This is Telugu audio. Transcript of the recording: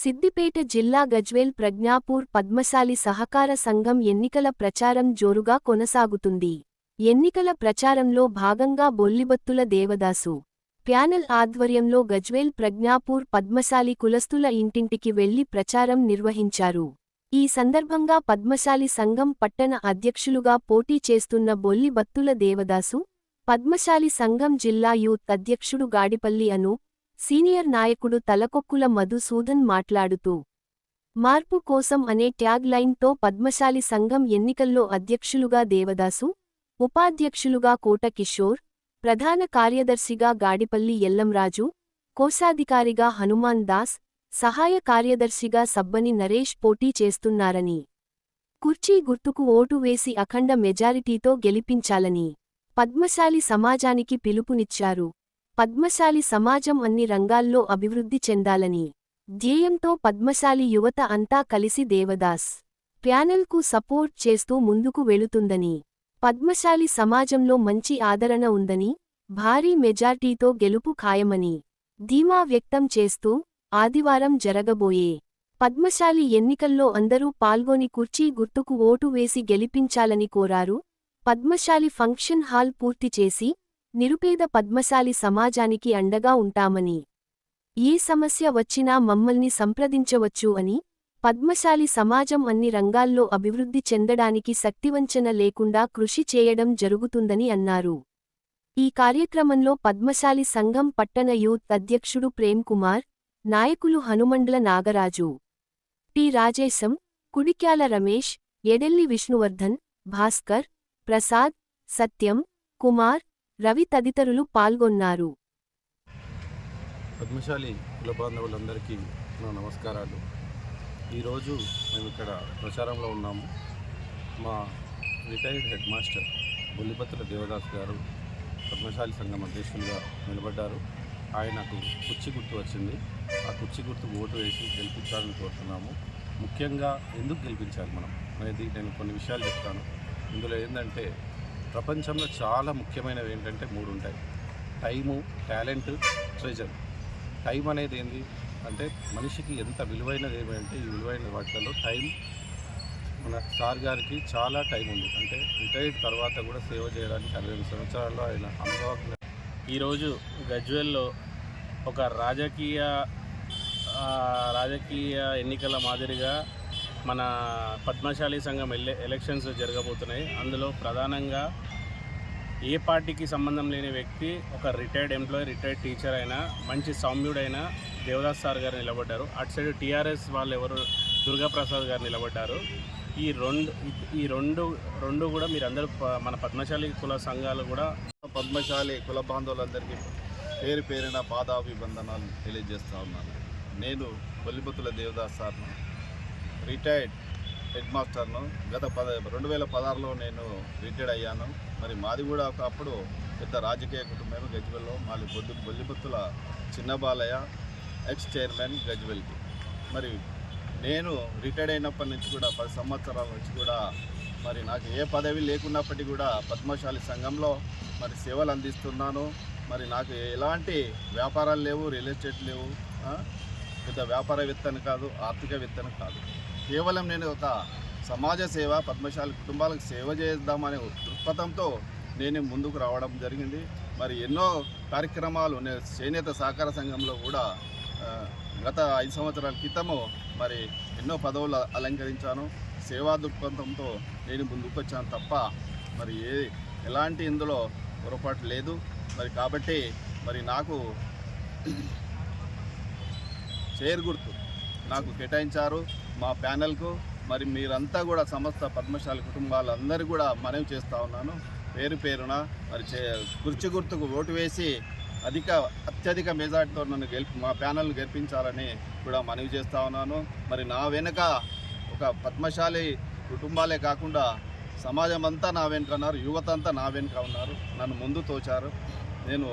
సిద్దిపేట జిల్లా గజ్వేల్ ప్రజ్ఞాపూర్ పద్మశాలి సహకార సంఘం ఎన్నికల ప్రచారం జోరుగా కొనసాగుతుంది. ఎన్నికల ప్రచారంలో భాగంగా బొల్లిబత్తుల దేవదాసు. ప్యానెల్ ఆధ్వర్యంలో గజ్వేల్ ప్రజ్ఞాపూర్ పద్మశాలి కులస్తుల ఇంటింటికి వెళ్ళి ప్రచారం నిర్వహించారు. ఈ సందర్భంగా పద్మశాలి సంఘం పట్టణ అధ్యక్షులుగా పోటీ చేస్తున్న బొల్లిబత్తుల దేవదాసు పద్మశాలి సంఘం జిల్లా యూత్ అధ్యక్షుడు గాడిపల్లి అను సీనియర్ నాయకుడు తలకొక్కుల మధుసూదన్ మాట్లాడుతూ మార్పు కోసం అనే ట్యాగ్ లైన్తో పద్మశాలి సంఘం ఎన్నికల్లో అధ్యక్షులుగా దేవదాసు ఉపాధ్యక్షులుగా కోట కిషోర్ ప్రధాన కార్యదర్శిగా గాడిపల్లి ఎల్లంరాజు కోశాధికారిగా హనుమాన్ దాస్ సహాయ కార్యదర్శిగా సబ్బని నరేష్ పోటీ చేస్తున్నారని కుర్చీ గుర్తుకు ఓటు వేసి అఖండ మెజారిటీతో గెలిపించాలని పద్మశాలి సమాజానికి పిలుపునిచ్చారు. పద్మశాలి సమాజం అన్ని రంగాల్లో అభివృద్ధి చెందాలని ధ్యేయంతో పద్మశాలి యువత అంతా కలిసి దేవదాస్ ప్యానెల్కు సపోర్ట్ చేస్తూ ముందుకు వెళుతుందని పద్మశాలి సమాజంలో మంచి ఆదరణ ఉందని భారీ మెజార్టీతో గెలుపు ఖాయమని ధీమా వ్యక్తం చేస్తూ ఆదివారం జరగబోయే పద్మశాలి ఎన్నికల్లో అందరూ పాల్గొని కుర్చీ గుర్తుకు ఓటు వేసి గెలిపించాలని కోరారు. పద్మశాలి ఫంక్షన్ హాల్ పూర్తి చేసి నిరుపేద పద్మశాలి సమాజానికి అండగా ఉంటామని ఏ సమస్య వచ్చినా మమ్మల్ని సంప్రదించవచ్చు అని పద్మశాలి సమాజం అన్ని రంగాల్లో అభివృద్ధి చెందడానికి శక్తివంచన లేకుండా కృషి చేయడం జరుగుతుందని అన్నారు. ఈ కార్యక్రమంలో పద్మశాలి సంఘం పట్టణ యూత్ అధ్యక్షుడు ప్రేమ్ కుమార్ నాయకులు హనుమండ్ల నాగరాజు టి రాజేశం కుడిక్యాల రమేష్ ఎడెల్లి విష్ణువర్ధన్ భాస్కర్ ప్రసాద్ సత్యం కుమార్ రవి తదితరులు పాల్గొన్నారు. పద్మశాలి కుల బాంధవులందరికీ నా నమస్కారాలు. ఈరోజు మేము ఇక్కడ ప్రచారంలో ఉన్నాము. మా retired head master Bullipatra Devadas గారు పద్మశాలి సంఘం అధ్యక్షులుగా నిలబడ్డారు. ఆయనకు కుర్చీ గుర్తు వచ్చింది. ఆ కుర్చీ గుర్తు ఓటు వేసి గెలిపించాలని కోరుతున్నాము. ముఖ్యంగా ఎందుకు గెలిపించాలి మనం అనేది నేను కొన్ని విషయాలు చెప్తాను. ఇందులో ఏంటంటే ప్రపంచంలో చాలా ముఖ్యమైనవి ఏంటంటే మూడు ఉంటాయి టైము టాలెంట్ ట్రెజర్. టైం అనేది ఏంది? అంటే మనిషికి ఎంత విలువైనది ఏమంటే ఈ విలువైన వాటిలో టైం మన సార్ గారికి చాలా టైం ఉంది. అంటే రిటైర్డ్ తర్వాత కూడా సేవ చేయడానికి అరవై సంవత్సరాల్లో ఆయన అనుభవం ఈరోజు గజ్వెల్లో ఒక రాజకీయ రాజకీయ ఎన్నికల మాదిరిగా మన పద్మశాలి సంఘం ఎలె ఎలక్షన్స్ జరగబోతున్నాయి. అందులో ప్రధానంగా ఏ పార్టీకి సంబంధం లేని వ్యక్తి ఒక రిటైర్డ్ ఎంప్లాయీ రిటైర్డ్ టీచర్ అయినా మంచి సౌమ్యుడైన దేవదాస్ సార్ గారు నిలబడ్డారు. అటు సైడ్ టీఆర్ఎస్ వాళ్ళు ఎవరు? దుర్గాప్రసాద్ గారు నిలబడ్డారు. ఈ రెండు ఈ రెండు రెండు కూడా మీరందరూ ప- మన పద్మశాలి కుల సంఘాలు కూడా పద్మశాలి కుల బాంధవులందరికీ పేరు పేరిన పాదాభిబంధనాలు తెలియజేస్తూ ఉన్నాను. నేను కొల్లిబుత్తుల దేవదాస్ సార్ను రిటైర్డ్ హెడ్ మాస్టర్ను గత పద రెండు వేల పదహారులో నేను రిటైర్డ్ అయ్యాను. మరి మాది కూడా ఒకప్పుడు పెద్ద రాజకీయ కుటుంబం గజ్వెల్లో. మాది బొద్దు బొల్లిపత్తుల చిన్న బాలయ్య ఎక్స్ చైర్మన్ గజ్వెల్కి. మరి నేను రిటైర్డ్ అయినప్పటి నుంచి కూడా పది సంవత్సరాల నుంచి కూడా మరి నాకు ఏ పదవి లేకున్నప్పటికీ కూడా పద్మశాలి సంఘంలో మరి సేవలు అందిస్తున్నాను. మరి నాకు ఎలాంటి వ్యాపారాలు లేవు రియల్ ఎస్టేట్ లేవు పెద్ద వ్యాపారవేత్తను కాదు ఆర్థికవేత్తను కాదు. కేవలం నేను ఒక సమాజ సేవ పద్మశాలి కుటుంబాలకు సేవ చేద్దామనే దృక్పథంతో నేను ముందుకు రావడం జరిగింది. మరి ఎన్నో కార్యక్రమాలు నేను చేనేత సహకార సంఘంలో కూడా గత ఐదు సంవత్సరాల క్రితము మరి ఎన్నో పదవులు అలంకరించాను. సేవా దృక్పథంతో నేను ముందుకు వచ్చాను తప్ప మరి ఏ ఎలాంటి ఇందులో పొరపాటు లేదు. మరి కాబట్టి మరి నాకు చైర్ గుర్తు. నాకు కేటాయించారు మా ప్యానెల్కు. మరి మీరంతా కూడా సమస్త పద్మశాలి కుటుంబాలందరూ కూడా మనవి చేస్తూ ఉన్నాను. పేరు పేరున మరి చే కుర్చీ గుర్తుకు ఓటు వేసి అధిక అత్యధిక మెజార్టీతో నన్ను గెలిపి మా ప్యానల్ను గెలిపించాలని కూడా మనవి చేస్తూ ఉన్నాను. మరి నా వెనుక ఒక పద్మశాలి కుటుంబాలే కాకుండా సమాజం అంతా నా వెనుక ఉన్నారు యువత అంతా నా వెనుక ఉన్నారు. నన్ను ముందు తోచారు. నేను